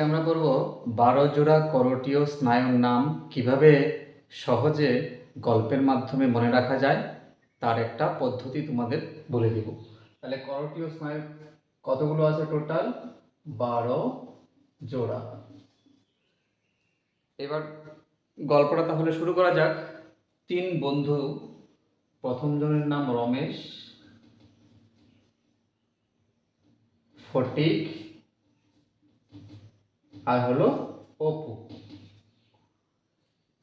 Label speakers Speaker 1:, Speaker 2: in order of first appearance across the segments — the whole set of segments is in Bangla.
Speaker 1: আমরা পড়ব বারো জোড়া করটীয় স্নায়ুর নাম। কীভাবে সহজে গল্পের মাধ্যমে মনে রাখা যায়, তার একটা পদ্ধতি তোমাদের বলে দিব। তাহলে করটীয় স্নায়ু কতগুলো আছে টোটাল বারো জোড়া। এবার গল্পটা তাহলে শুরু করা যাক। তিন বন্ধু, প্রথম জনের নাম রমেশ, ফটিক আর হলো অপু।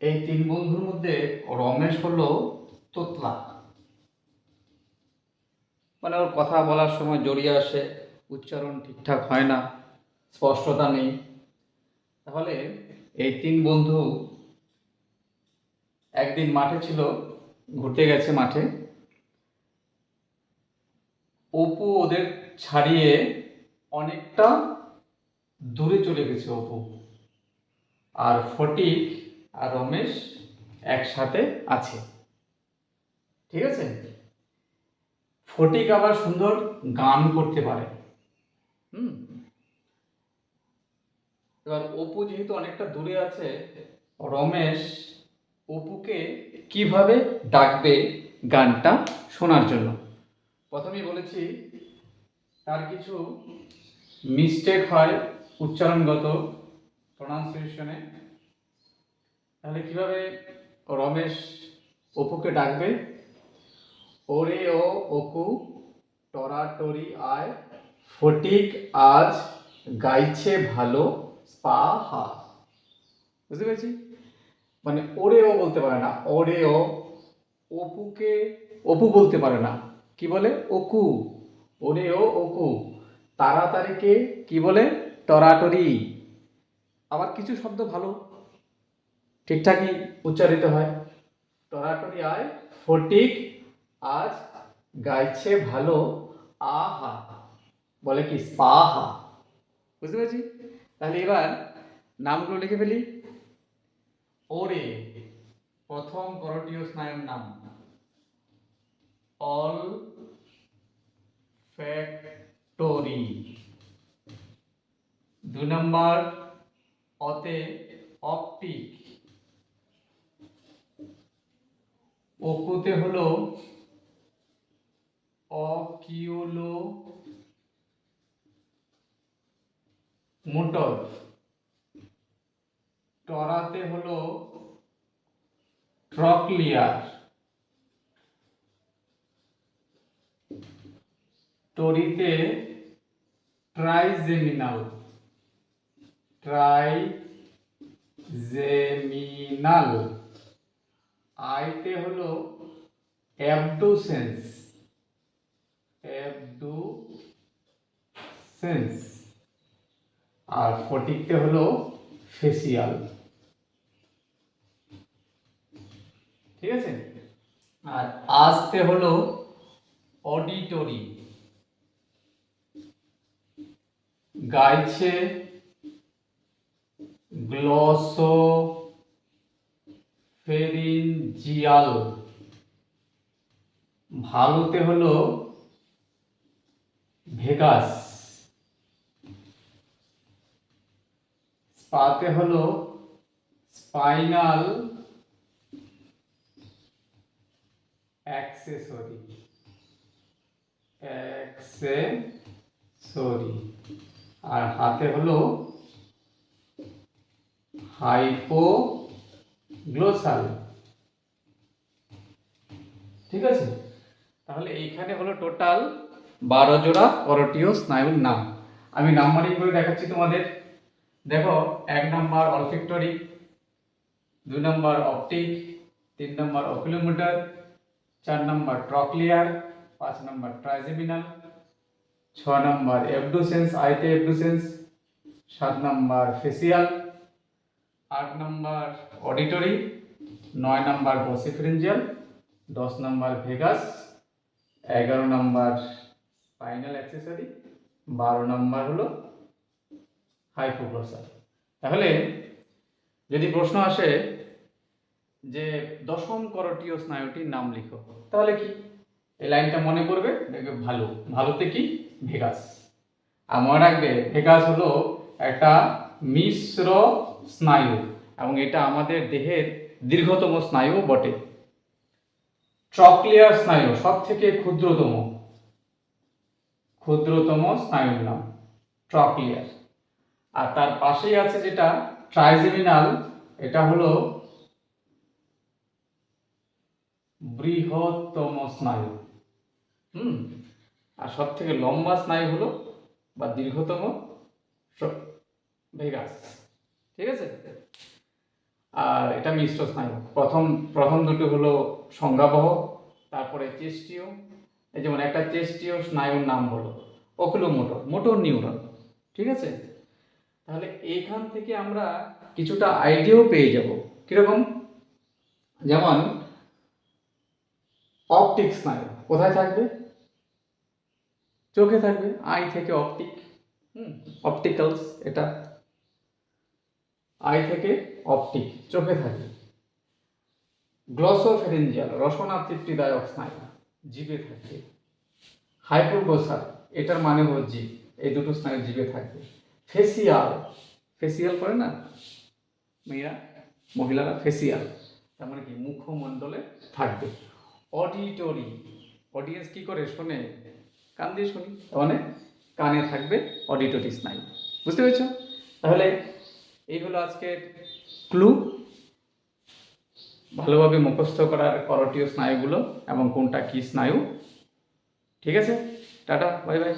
Speaker 1: এই তিন বন্ধুর মধ্যে রমেশ হলো তোতলা। মানে ওর কথা বলার সময় জড়িয়ে আসে, উচ্চারণ ঠিকঠাক হয় না, স্পষ্টতা নেই। তাহলে এই তিন বন্ধু একদিন মাঠে ছিল, ঘুরতে গেছে মাঠে। অপু ওদের ছাড়িয়ে অনেকটা দূরে চলে গেছে অপু। আর ফটিক আর রমেশ একসাথে আছে। ঠিক আছে? ফটিক আবার সুন্দর গান করতে পারে। হুম। এবার অপু যেহেতু অনেকটা দূরে আছে, রমেশ অপুকে কীভাবে ডাকবে গানটা শোনার জন্য? প্রথমেই বলেছি, তার কিছু মিস্টেক হয়। উচ্চারণগত প্রনাউন্সিয়েশনে তাহলে কীভাবে রমেশ অপুকে ডাকবে? ওরে ও অকু টরাটরি আয়, ফটিক আজ গাইছে ভালো, স্পা হা। বুঝতে পেরেছি? মানে ওরে ও বলতে পারে না, ওরে ও অপুকে, অপু বলতে পারে না। কি বলে? অকু। ওরে ও অকু। তাড়াতাড়িকে কি বলে? টরাটরি আবার কিছু শব্দ ভালো। ঠিকঠাকই উচ্চারিত হয়। টরাটরি আয় ফটিক, আজ গাইছে ভালো, আহা। বলে কি, স্পাহা। বুঝতে পেরেছি? তাহলে এবার নামগুলো লিখে ফেলি। ওরে, প্রথম করটীয় স্নায়ুর নাম। Olfactory. দুই নম্বর অতে অপটিক অকুতে হলো অকিউলো মোটর টরাতে হলো ট্রকলিয়ার। টরিতে ট্রাইজেমিনাল ট্রাইজেমিনাল আইতে হলো অ্যাবডুসেন্স অ্যাবডুসেন্স আর ফটিকতে হলো ফেসিয়াল ঠিক আছে? আর আজতে হলো অডিটরি গাইছে গ্লসো ফেরিনজিয়াল ভালোতে হলো ভেগাস। স্পাতে হলো স্পাইনাল অ্যাক্সেসরি। অ্যাক্সেসরি। আর হাতে হলো হাইপো গ্লোসাল ঠিক আছে? তাহলে এইখানে হলো টোটাল বারো জোড়া করটীয় স্নায়ুর নাম। আমি নাম্বারিং করে দেখাচ্ছি তোমাদের। দেখো, এক নম্বর অলফেক্টরি দুই নম্বর অপটিক, তিন নম্বর অকুলোমিটার, চার নম্বর ট্রকলিয়ার, পাঁচ নম্বর ট্রাইজেমিনাল, ছ নম্বর এবডুসেন্স আইতে এবডুসেন্স সাত নম্বর ফেসিয়াল আট নম্বর অডিটরি, নয় নম্বর বসিফ্রেঞ্জিয়াল, দশ নম্বর ভেগাস, এগারো নম্বর স্পাইনাল অ্যাক্সেসরি, বারো নম্বর হলো হাইপোগ্লোসাল। তাহলে যদি প্রশ্ন আসে যে দশম করটীয় স্নায়ুটির নাম লিখো, তাহলে কি? এই লাইনটা মনে করবে দেখবে ভালো, ভালোতে কি? ভেগাস। আর মনে রাখবে, ভেগাস হলো একটা মিশ্র স্নায়ু এবং এটা আমাদের দেহের দীর্ঘতম স্নায়ু বটে। ট্রক্লিয়ার স্নায়ু সব থেকে ক্ষুদ্রতম। ক্ষুদ্রতম স্নায়ুর নাম, ট্রক্লিয়ার। আর তার পাশেই আছে যেটা, ট্রাইজেমিনাল, এটা হলো বৃহত্তম স্নায়ু। হুম? আর সব থেকে লম্বা স্নায়ু হলো বা দীর্ঘতম ভেগাস। ঠিক আছে? আর এটা মিশ্র স্নায়ু প্রথম প্রথম দুটো হলো সংজ্ঞাবহ, তারপরে চেস্টীয় এই যেমন একটা চেস্টীয় স্নায়ুর নাম হলো অকুলোমোটর মোটর মোটর নিউরন। ঠিক আছে? তাহলে এইখান থেকে আমরা কিছুটা আইডিয়াও পেয়ে যাব। কীরকম? যেমন অপটিক স্নায়ু, কোথায় থাকবে? চোখে থাকবে, আই থেকে অপটিক, হুম, অপটিক্যালস, এটা আই থেকে অপটিক, চোখে থাকে। গ্লসোফেরেঞ্জিয়াল রসনা তৃপ্তিদায়ক স্নায়ু, জিভে থাকে। হাইপোগোসার এটার মানে হল জিভ এই দুটো স্নায়ু জিভে থাকবে ফেসিয়াল ফেসিয়াল করে না? মেয়েরা, মহিলারা, ফেসিয়াল, তার মানে কি? মুখমণ্ডলে থাকবে। অডিটরি অডিয়েন্স কি করে? শোনে, কান দিয়ে শুনি। মানে কানে থাকবে অডিটরি স্নায়ু। বুঝতে পেরেছ? তাহলে এই হলো আজকের ক্লু ভালোভাবে মুখস্থ করার করটীয় স্নায়ুগুলো এবং কোনটা কি স্নায়ু। ঠিক আছে? Tata bye bye